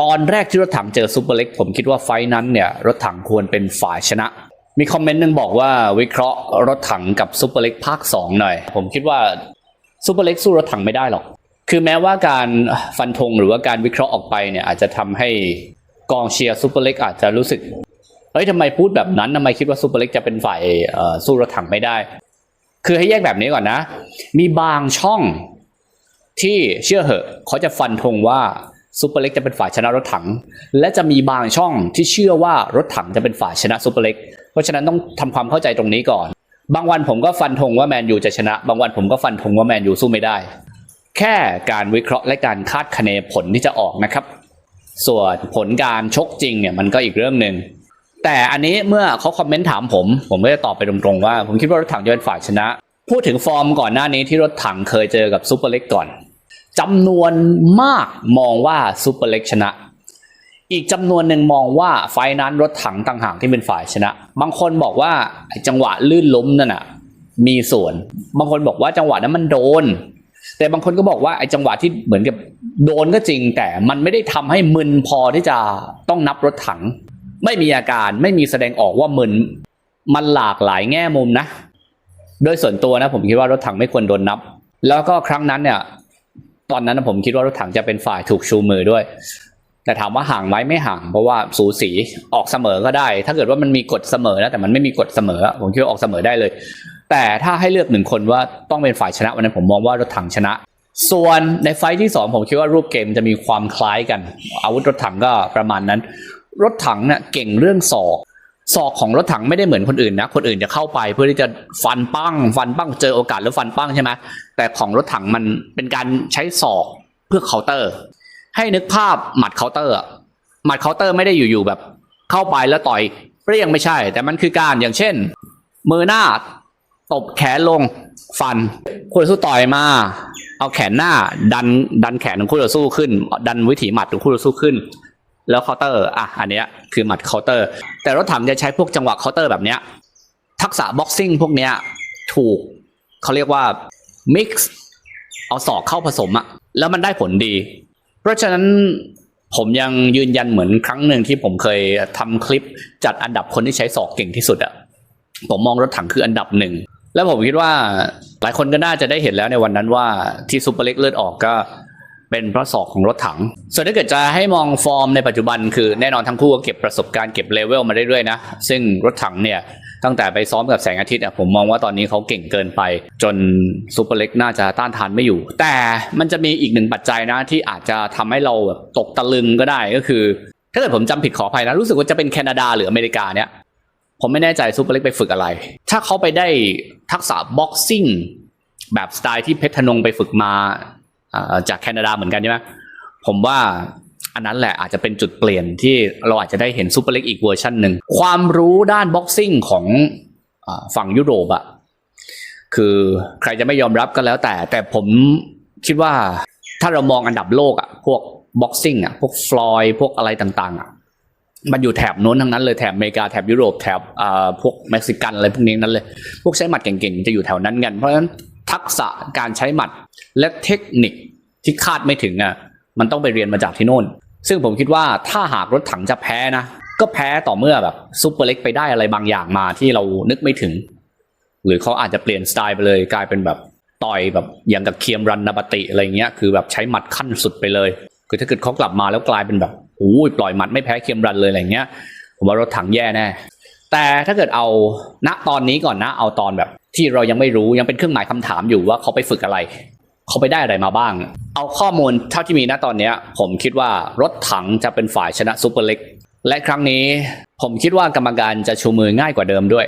ตอนแรกที่รถถังเจอซูเปอร์เล็ก ผมคิดว่าไฟนั้นเนี่ยรถถังควรเป็นฝ่ายชนะ มีคอมเมนต์หนึ่งบอกว่าวิเคราะห์รถถังกับซูเปอร์เล็กภาค 2 หน่อย ผมคิดว่าซูเปอร์เล็กสู้รถถังไม่ได้หรอก คือแม้ว่าการฟันธงหรือว่าการวิเคราะห์ออกไปเนี่ยอาจจะทำให้กองเชียร์ซูเปอร์เล็กอาจจะรู้สึกเฮ้ยทำไมพูดแบบนั้นทำไมคิดว่าซูเปอร์เล็กจะเป็นฝ่ายสู้รถถังไม่ได้ คือให้แยกแบบนี้ก่อนนะ มีบางช่องที่เชื่อเหอะ เขาจะฟันธงว่า ซูเปอร์เล็กจะเป็นฝ่ายชนะรถถัง และจะมีบางช่องที่เชื่อว่ารถถังจะเป็นฝ่ายชนะซูเปอร์เล็กเพราะฉะนั้นต้องทำความเข้าใจตรงนี้ก่อน บางวันผมก็ฟันธงว่าแมนยูจะชนะ บางวันผมก็ฟันธงว่าแมนยูสู้ไม่ได้ แค่การวิเคราะห์และการคาดคะเนผลที่จะออกนะครับ ส่วนผลการชกจริงเนี่ยมันก็อีกเรื่องหนึ่งแต่อันนี้เมื่อเขาคอมเมนต์ถามผม ผมก็จะตอบไปตรงๆว่า ผมคิดว่ารถถังจะเป็นฝ่ายชนะ พูดถึงฟอร์มก่อนหน้านี้ที่รถถังเคยเจอกับซูเปอร์เล็กก่อน จำนวนมากมองว่าซูเปอร์เล็กชนะ อีกจำนวนหนึ่งมองว่าไฟนั้นรถถังต่างหากที่เป็นฝ่ายชนะ บางคนบอกว่าจังหวะลื่นล้มนั่นน่ะมีส่วน บางคนบอกว่าจังหวะนั้นมันโดน แต่บางคนก็บอกว่าไอ้จังหวะที่เหมือนกับโดนก็จริง แต่มันไม่ได้ทำให้มึนพอที่จะต้องนับรถถัง ไม่มีอาการไม่มีแสดงออกว่ามึนมันหลากหลายแง่มุมนะ โดยส่วนตัวนะผมคิดว่ารถถังไม่ควรโดนนับ แล้วก็ครั้งนั้นเนี่ย ตอนนั้นนะผมคิดว่ารถถังจะเป็นฝ่ายถูกชูมือด้วย แต่ถามว่าห่างไหมไม่ห่าง เพราะว่าสูสีออกเสมอก็ได้ ถ้าเกิดว่ามันมีกฎเสมอนะแต่มันไม่มีกฎเสมอ ผมคิดว่าออกเสมอได้เลย แต่ถ้าให้เลือกหนึ่งคนว่าต้องเป็นฝ่ายชนะวันนั้นผมมองว่ารถถังชนะ ส่วนในไฟที่สองผมคิดว่ารูปเกมจะมีความคล้ายกัน อาวุธรถถังก็ประมาณนั้น รถถังเนี่ยเก่งเรื่องศอก ศอกของรถถังไม่ได้เหมือนคนอื่นนะ คนอื่นจะเข้าไปเพื่อที่จะฟันปั้ง ฟันปั้งเจอโอกาสแล้วฟันปั้งใช่ไหมแต่ของรถถังมันเป็นการใช้ศอกเพื่อเคาน์เตอร์ ให้นึกภาพหมัดเคาน์เตอร์หมัดเคาน์เตอร์ไม่ได้อยู่ๆแบบ เข้าไปแล้วต่อยเปรี้ยงไม่ใช่ แต่มันคือการอย่างเช่น มือหน้าตบแขนลงฟันคู่ต่อสู้ต่อยมา เอาแขนหน้า ดันดันแขนของคู่ต่อสู้ขึ้น ดันวิถีหมัดของคู่ต่อสู้ขึ้น แล้วเคาน์เตอร์อะอันเนี้ยคือหมัดเคาน์เตอร์ แต่รถถังจะใช้พวกจังหวะเคาน์เตอร์แบบเนี้ยทักษะบ็อกซิ่งพวกเนี้ยถูกเขาเรียกว่า mix เอาศอกเข้าผสมอะแล้วมันได้ผลดี เพราะฉะนั้นผมยังยืนยันเหมือนครั้งหนึ่งที่ผมเคยทำคลิปจัดอันดับคนที่ใช้ศอกเก่งที่สุดอะผมมองรถถังคืออันดับหนึ่ง แล้วผมคิดว่าหลายคนก็น่าจะได้เห็นแล้วในวันนั้นว่าที่ซูเปอร์เล็กเลือดออกก็ เป็นเพราะศอกของรถถัง ส่วนถ้าเกิดจะให้มองฟอร์มในปัจจุบันคือแน่นอนทั้งคู่ก็เก็บประสบการณ์เก็บเลเวลมาเรื่อยๆนะ ซึ่งรถถังเนี่ยตั้งแต่ไปซ้อมกับแสงอาทิตย์อะผมมองว่าตอนนี้เขาเก่งเกินไป จนซูเปอร์เล็กน่าจะต้านทานไม่อยู่ แต่มันจะมีอีกหนึ่งปัจจัยนะที่อาจจะทำให้เราแบบตกตะลึงก็ได้ก็คือ ถ้าเกิดผมจำผิดขออภัยนะ รู้สึกว่าจะเป็นแคนาดาหรืออเมริกาเนี่ยผมไม่แน่ใจซูเปอร์เล็กไปฝึกอะไร ถ้าเขาไปได้ทักษะบ็อกซิ่งแบบสไตล์ที่เพชรธนงไปฝึกมา จากแคนาดาเหมือนกันใช่ไหมผมว่าอันนั้นแหละอาจจะเป็นจุดเปลี่ยนที่เราอาจจะได้เห็นซูเปอร์เล็กอีกเวอร์ชันหนึ่งความรู้ด้านบ็อกซิ่งของฝั่งยุโรปอะคือใครจะไม่ยอมรับก็แล้วแต่ แต่ผมคิดว่าถ้าเรามองอันดับโลกอะพวกบ็อกซิ่งอะพวกฟลอยพวกอะไรต่างๆอะมันอยู่แถบโน้นทั้งนั้นเลยแถบอเมริกาแถบยุโรปแถบอ่าพวกเม็กซิกันอะไรพวกนี้นั้นเลย พวกใช้หมัดเก่งๆ จะอยู่แถวนั้นกัน เพราะฉะนั้นทักษะการใช้หมัดและเทคนิค ที่คาดไม่ถึงอะมันต้องไปเรียนมาจากที่โน่น ซึ่งผมคิดว่าถ้าหากรถถังจะแพ้นะ ก็แพ้ต่อเมื่อแบบซูเปอร์เล็กไปได้อะไรบางอย่างมาที่เรานึกไม่ถึง หรือเขาอาจจะเปลี่ยนสไตล์ไปเลยกลายเป็นแบบต่อยแบบอย่างกับเคียมรันนาบติอะไรเงี้ยคือแบบใช้หมัดขั้นสุดไปเลยคือถ้าเกิดเขากลับมาแล้วกลายเป็นแบบโอ้ยปล่อยหมัดไม่แพ้เคียมรันเลยอะไรเงี้ยผมว่ารถถังแย่แน่แต่ถ้าเกิดเอาณตอนนี้ก่อนนะเอาตอนแบบที่เรายังไม่รู้ยังเป็นเครื่องหมายคำถามอยู่ว่าเขาไปฝึกอะไร เขาไปได้อะไรมาบ้าง เอาข้อมูลเท่าที่มีณตอนนี้ผมคิดว่ารถถังจะเป็นฝ่ายชนะซูเปอร์เล็ก และครั้งนี้ผมคิดว่ากรรมการจะชูมือง่ายกว่าเดิมด้วย